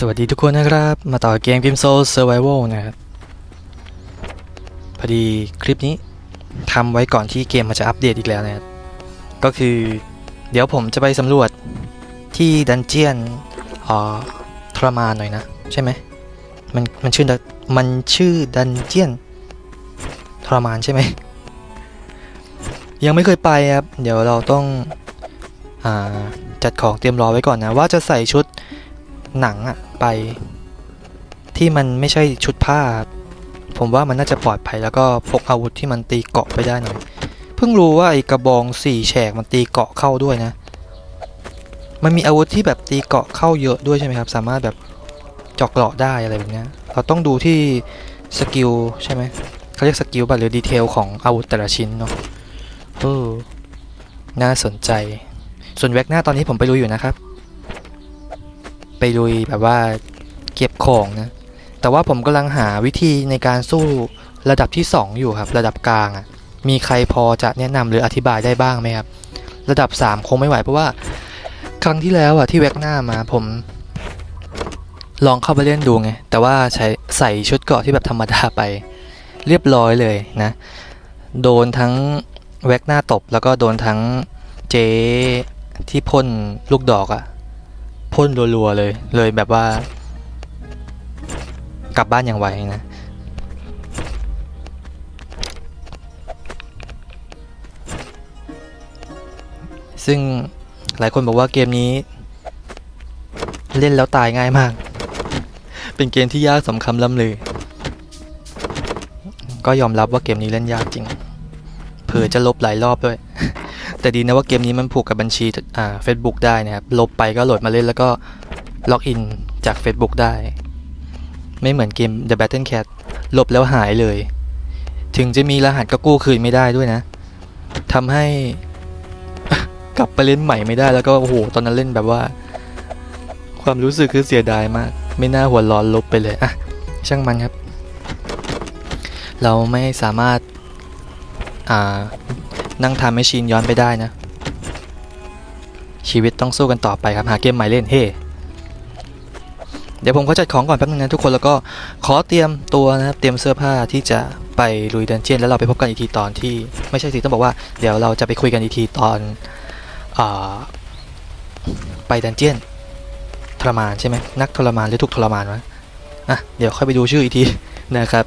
สวัสดีทุกคนนะครับ มาต่อเกม Game Soul Survival นะครับ พอดีคลิปนี้ทำไว้ก่อนที่เกมมันจะอัปเดตอีกแล้วนะครับ ก็คือเดี๋ยวผมจะไปสำรวจที่ดันเจียนอ่าทรมานหน่อยนะ ใช่ไหมมันมันชื่อมันชื่อดันเจียนทรมานใช่ไหม ยังไม่เคยไปครับ เดี๋ยวเราต้องอจัดของเตรียมรอไว้ก่อนนะ ว่าจะใส่ชุดหนังอะ ไป ที่มันไม่ใช่ชุดผ้า ผมว่ามันน่าจะปลอดภัยแล้วก็พกอาวุธที่มันตีเกาะไปได้หน่อย เพิ่งรู้ว่าไอ้กระบองสี่แฉกมันตีเกาะเข้าด้วยนะ มันมีอาวุธที่แบบตีเกาะเข้าเยอะด้วยใช่ไหมครับ สามารถแบบเจอกเกราะได้อะไรแบบนี้เราต้องดูที่สกิลใช่ไหมเขาเรียกสกิลบัตหรือดีเทลของอาวุธแต่ละชิ้นเนาะเออน่าสนใจ ส่วนแว็กหน้าตอนนี้ผมไปรู้อยู่นะครับ ไปลุยแบบว่าเก็บของนะ แต่ว่าผมกำลังหาวิธีในการสู้ระดับที่ 2 อยู่ครับ ระดับกลางอะ่ะ มีใครพอจะแนะนำหรืออธิบายได้บ้างไหมครับ ระดับ 3 คงไม่ไหวเพราะว่า ครั้งที่แล้วอะที่แวกหน้ามาผม ลองเข้าไปเล่นดูไง แต่ว่าใช้ใส่ชุดเกราะที่แบบธรรมดาไป เรียบร้อยเลยนะ โดนทั้งแวกหน้าตบแล้วก็โดนทั้งเจที่พ่นลูกดอกอะ พ่นรัวๆเลย เลยแบบว่า กลับบ้านอย่างไวนะซึ่งหลายคนบอกว่าเกมนี้ เล่นแล้วตายง่ายมาก เป็นเกมที่ยากสำคัญล้ำเลยก็ยอมรับว่าเกมนี้เล่นยากจริง เผื่อจะลบหลายรอบด้วย แต่ดีนะว่าเกมนี้มันผูกกับบัญชีอ่า Facebook ได้นะครับลบไปก็โหลดมาเล่นแล้วก็ล็อกอินจาก Facebook ได้ ไม่เหมือนเกม The Battle Cat ลบแล้วหายเลย ถึงจะมีรหัสก็กู้คืนไม่ได้ด้วยนะทำให้กลับไปเล่นใหม่ไม่ได้แล้วก็โอ้โหตอนนั้นเล่นแบบว่า ความรู้สึกคือเสียดายมาก ไม่น่าหัวร้อนลบไปเลยอะช่างมันครับ เราไม่สามารถอ่า นั่งทำแมชชีนย้อนไปได้นะ ชีวิตต้องสู้กันต่อไปครับ หาเกมใหม่เล่นเฮ้เดี๋ยวผมขอจัดของก่อนแป๊บนึงนะทุกคนแล้วก็ขอเตรียมตัวนะครับเตรียมเสื้อผ้าที่จะไปลุยดันเจียนแล้วเราไปพบกันอีกทีตอนที่ไม่ใช่สิต้องบอกว่าเดี๋ยวเราจะไปคุยกันอีกทีตอนอไปดันเจียนทรมานใช่ไหมนักทรมานหรือถูกทรมานวะอะเดี๋ยวค่อยไปดูชื่ออีกทีนะครับ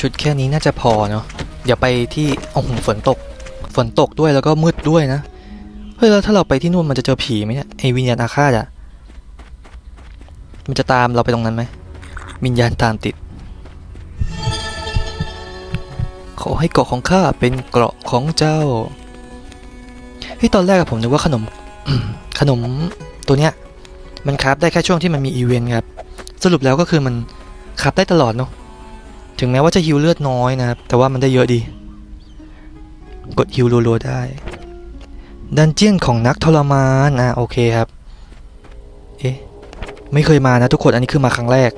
ชุดแค่นี้น่าจะพอเนาะเดี๋ยวไปที่โอ้โหฝนตก ฝนตกด้วยแล้วก็มืดด้วยนะ เฮ้ยแล้วถ้าเราไปที่นู่นมันจะเจอผีไหมเนี่ยไอวิญญาณอาฆาตอะมันจะตามเราไปตรงนั้นไหมวิญญาณตามติด ขอให้เกาะของข้าเป็นเกราะของเจ้าเฮ้ยตอนแรกผมนึกว่าขนมขนมตัวเนี้ยมันคราฟได้แค่ช่วงที่มันมีอีเวนต์ครับ สรุปแล้วก็คือมันคราฟได้ตลอดเนาะ ถึงแม้ว่าจะฮิวเลือดน้อยนะครับ แต่ว่ามันได้เยอะดี กดฮิวรัวๆได้ ดันเจียนของนักทรมานอะโอเคครับ เอ๊ะ ไม่เคยมานะทุกคน อันนี้คือมาครั้งแรก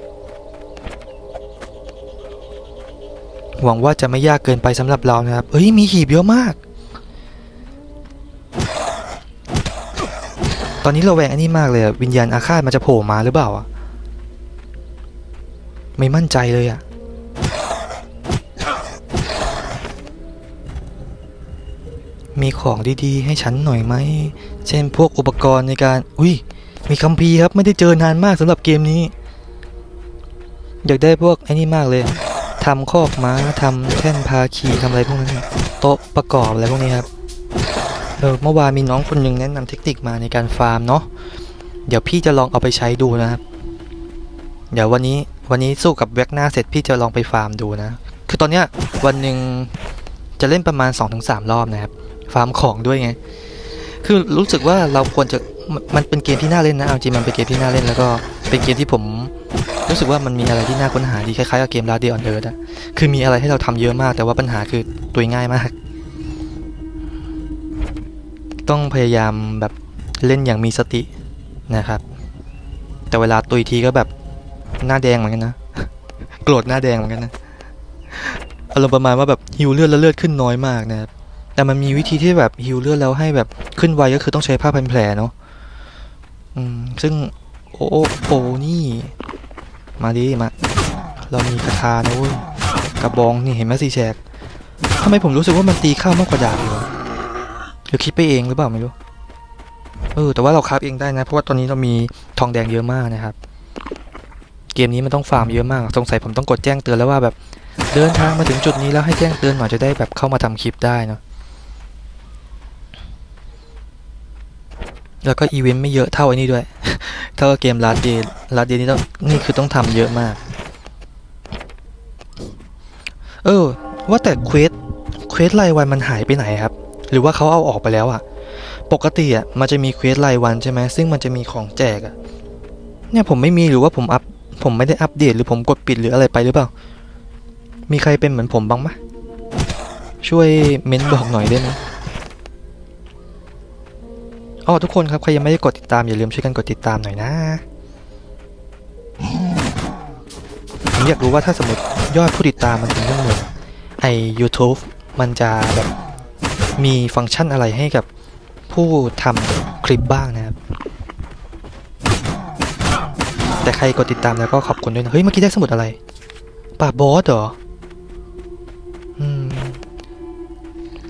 หวังว่าจะไม่ยากเกินไปสำหรับเรานะครับเอ้ย มีหีบเยอะมาก ตอนนี้เราแวงอันนี้มากเลยวิญญาณอาฆาตมันจะโผล่มาหรือเปล่าอะไม่มั่นใจเลยอะ มีของดีๆ ให้ฉันหน่อยไหม เช่นพวกอุปกรณ์ในการ อุ้ย มีคัมภีร์ครับ ไม่ได้เจอนานมากสำหรับเกมนี้ อยากได้พวกไอ้นี่มากเลยทำคอกม้าทำแท่นพาคีทำอะไรพวกนั้น โต๊ะประกอบอะไรพวกนี้ครับ เออ เมื่อวานมีน้องคนหนึ่งแนะนำเทคนิคมาในการฟาร์มเนาะ เดี๋ยวพี่จะลองเอาไปใช้ดูนะครับ เดี๋ยววันนี้วันนี้สู้กับแว็กหน้าเสร็จพี่จะลองไปฟาร์มดูนะ คือตอนเนี้ยวันหนึ่งจะเล่นประมาณ 2-3 รอบนะครับ ฟาร์มของด้วยไง คือรู้สึกว่าเราควรจะมันเป็นเกมที่น่าเล่นนะเอาจริงมันเป็นเกมที่น่าเล่นแล้วก็เป็นเกมที่ผมรู้สึกว่ามันมีอะไรที่น่าค้นหาดีคล้ายๆกับเกม Last Day on Earth อะคือมีอะไรให้เราทำเยอะมาก แต่ว่าปัญหาคือตัวง่ายมาก ต้องพยายามแบบเล่นอย่างมีสตินะครับ แต่เวลาตุยทีก็แบบหน้าแดงเหมือนกันนะ โกรธหน้าแดงเหมือนกันนะอารมณ์ประมาณว่าแบบฮิวเลือดแล้วเลือดขึ้นน้อยมากนะครับ แต่มันมีวิธีที่แบบฮิวเลือดแล้วให้แบบขึ้นไวก็คือต้องใช้ผ้าพันแผลเนาะอืมซึ่งโอ้โอ้โอนี่ มาดิมา เรามีคาถานะเว้ยกระบองนี่เห็นไหมสีแฉกทำไมผมรู้สึกว่ามันตีเข้ามากกว่าดาบอยู่วะหรือคิดไปเองหรือเปล่าไม่รู้เออแต่ว่าเราคราฟเองได้นะ เพราะว่าตอนนี้เรามีทองแดงเยอะมากนะครับ เกมนี้มันต้องฟาร์มเยอะมาก สงสัยผมต้องกดแจ้งเตือนแล้วว่าแบบเดินทางมาถึงจุดนี้แล้วให้แจ้งเตือนหน่อยจะได้แบบเข้ามาทำคลิปได้เนาะ แล้วก็อีเวนต์ไม่เยอะเท่าไอ้นี่ด้วยเท่ากับเกมลาเดย์ลาเดย์นี่ต้องนี่คือต้องทำเยอะมาก เออ ว่าแต่เควสเควสรายวันมันหายไปไหนครับ หรือว่าเขาเอาออกไปแล้วอะปกติอะมันจะมีเควสรายวันใช่ไหมซึ่งมันจะมีของแจกอะเนี่ยผมไม่มีหรือว่าผมอัพผมไม่ได้อัปเดตหรือผมกดปิดหรืออะไรไปหรือเปล่า มีใครเป็นเหมือนผมบ้างไหมช่วยเม้นบอกหน่อยได้ไหม อ๋อทุกคนครับ ใครยังไม่ได้กดติดตาม อย่าลืมช่วยกันกดติดตามหน่อยนะ ผมอยากรู้ว่าถ้าสมมติยอดผู้ติดตามมันถึงหนึ่งหมื่นไอ YouTube มันจะแบบมีฟังก์ชันอะไรให้กับผู้ทำคลิปบ้างนะครับ แต่ใครกดติดตามแล้วก็ขอบคุณด้วยนะ เฮ้ย เมื่อกี้ได้สมุดอะไรป่าบอสเหรอ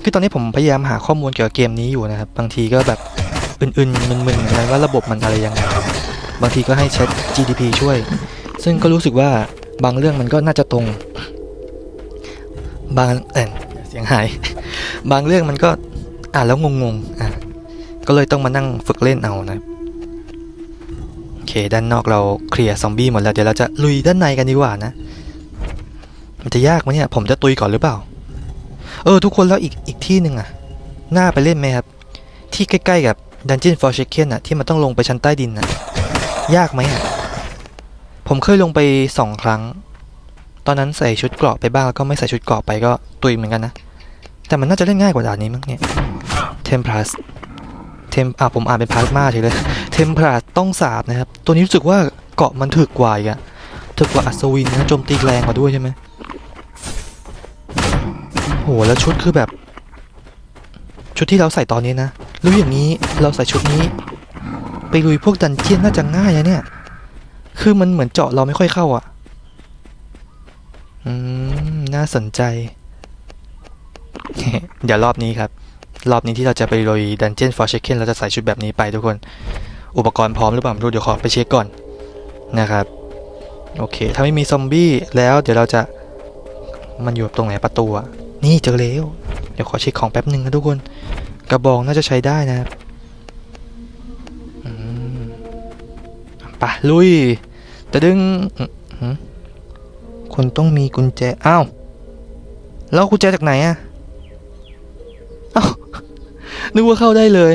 คือตอนนี้ผมพยายามหาข้อมูลเกี่ยวกับเกมนี้อยู่นะครับ บางทีก็แบบ อื่นๆมึนๆเหมือนกันว่าระบบมันอะไรยังไงบางทีก็ให้ใช้ GDP ช่วย ซึ่งก็รู้สึกว่าบางเรื่องมันก็น่าจะตรง บางเออเสียงหาย บางเรื่องมันก็อ่านแล้วงงๆอะก็เลยต้องมานั่งฝึกเล่นเอานะโอเคด้านนอกเราเคลียร์ซอมบี้หมดแล้วเดี๋ยวเราจะลุยด้านในกันดีกว่านะ มันจะยากไหมเนี่ย ผมจะตุยก่อนหรือเปล่า เออ ทุกคนแล้วอีกอีกที่หนึ่งอะน่าไปเล่นไหมครับ ที่ใกล้ๆกับ Dungeon for Chicken อะที่มันต้องลงไปชั้นใต้ดินอะยากไหมอะผมเคยลงไปสองครั้ง ตอนนั้นใส่ชุดเกราะไปบ้างแล้วก็ไม่ใส่ชุดเกราะไปก็ตุยเหมือนกันนะ แต่มันน่าจะเล่นง่ายกว่าด่านนี้มั้งเนี่ย Templas เทมอะผมอ่านเป็นพาสมาเฉยเลย Templas ต้องสาบนะครับ ตัวนี้รู้สึกว่าเกาะมันถึกกว่าอีกอะถึกกว่าอัศวินนะโจมตีแรงกว่าด้วยใช่ไหมโหแล้วชุดคือแบบ ชุดที่เราใส่ตอนนี้นะ แล้วอย่างนี้เราใส่ชุดนี้ ไปลุยพวกดันเจียนน่าจะง่ายอะเนี่ย คือมันเหมือนเจาะเราไม่ค่อยเข้าอะ่ะ อืม น่าสนใจ เดี๋ยวรอบนี้ครับ รอบนี้ที่เราจะไปลุยดันเจียนฟอร์เชคเคนเราจะใส่ชุดแบบนี้ไปทุกคน อุปกรณ์พร้อมหรือเปล่าไม่รู้เดี๋ยวขอไปเช็คก่อนนะครับ โอเค ถ้าไม่มีซอมบี้แล้วเดี๋ยวเราจะมันอยู่ตรงไหนประตูอะ นี่เจอแล้ว เดี๋ยวขอเช็คของแป๊บหนึ่งนะทุกคน กระบองน่าจะใช้ได้นะครับปะลุยตะดึงคุณต้องมีกุญแจ อ้าว แล้วกุญแจจากไหนอะอ้าวนึกว่าเข้าได้เลย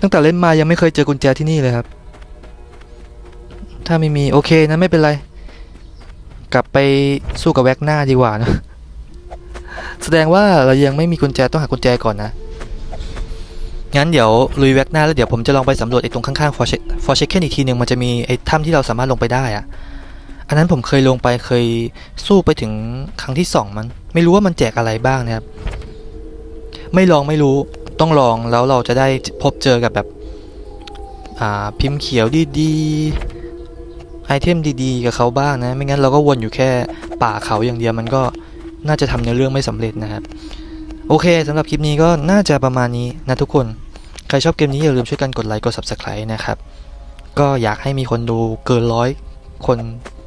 ตั้งแต่เล่นมายังไม่เคยเจอกุญแจที่นี่เลยครับ ถ้าไม่มีโอเคนะไม่เป็นไร กลับไปสู้กับแว็กหน้าดีกว่านะ แสดงว่าเรายังไม่มีกุญแจต้องหากุญแจก่อนนะ งั้นเดี๋ยวลุยแว็กหน้าแล้วเดี๋ยวผมจะลองไปสำรวจไอ้ตรงข้างๆฟอร์เชฟอร์เชเคนอีกทีหนึ่งมันจะมีไอ้ถ้ำที่เราสามารถลงไปได้อะอันนั้นผมเคยลงไปเคยสู้ไปถึงครั้งที่สองมันไม่รู้ว่ามันแจกอะไรบ้างนะครับ ไม่ลองไม่รู้ต้องลองแล้วเราจะได้พบเจอกับแบบอ่าพิมพ์เขียวดีๆไอเทมดีๆ กับเขาบ้างนะ ไม่งั้นเราก็วนอยู่แค่ป่าเขาอย่างเดียวมันก็ น่าจะทำในเรื่องไม่สำเร็จนะครับ โอเคสำหรับคลิปนี้ก็น่าจะประมาณนี้นะทุกคน ใครชอบเกมนี้อย่าลืมช่วยกันกดไลค์กด subscribe นะครับ ก็อยากให้มีคนดูเกินร้อยคน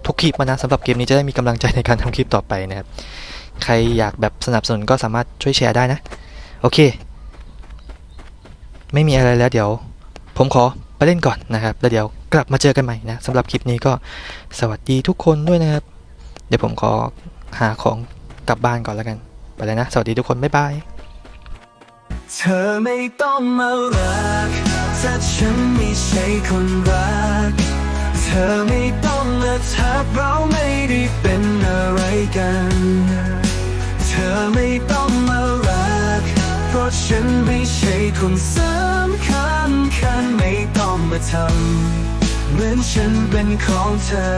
ทุกคลิปมานะสำหรับเกมนี้จะได้มีกำลังใจในการทำคลิปต่อไปนะครับ ใครอยากแบบสนับสนุนก็สามารถช่วยแชร์ได้นะ โอเค ไม่มีอะไรแล้วเดี๋ยว ผมขอไปเล่นก่อนนะครับ แล้วเดี๋ยวกลับมาเจอกันใหม่นะสำหรับคลิปนี้ก็สวัสดีทุกคนด้วยนะครับ เดี๋ยวผมขอหาของ กลับบ้านก่อนแล้วกัน ไปเลยนะ สวัสดีทุกคน บ๊ายบาย เธอไม่ต้องมารักถ้าฉันไม่ใช่คนรัก เธอไม่ต้องมาทักเราไม่ได้เป็นอะไรกัน เธอไม่ต้องมารัก เพราะฉันไม่ใช่คนสำคัญคันไม่ต้องมาทำเหมือนฉันเป็นของเธอ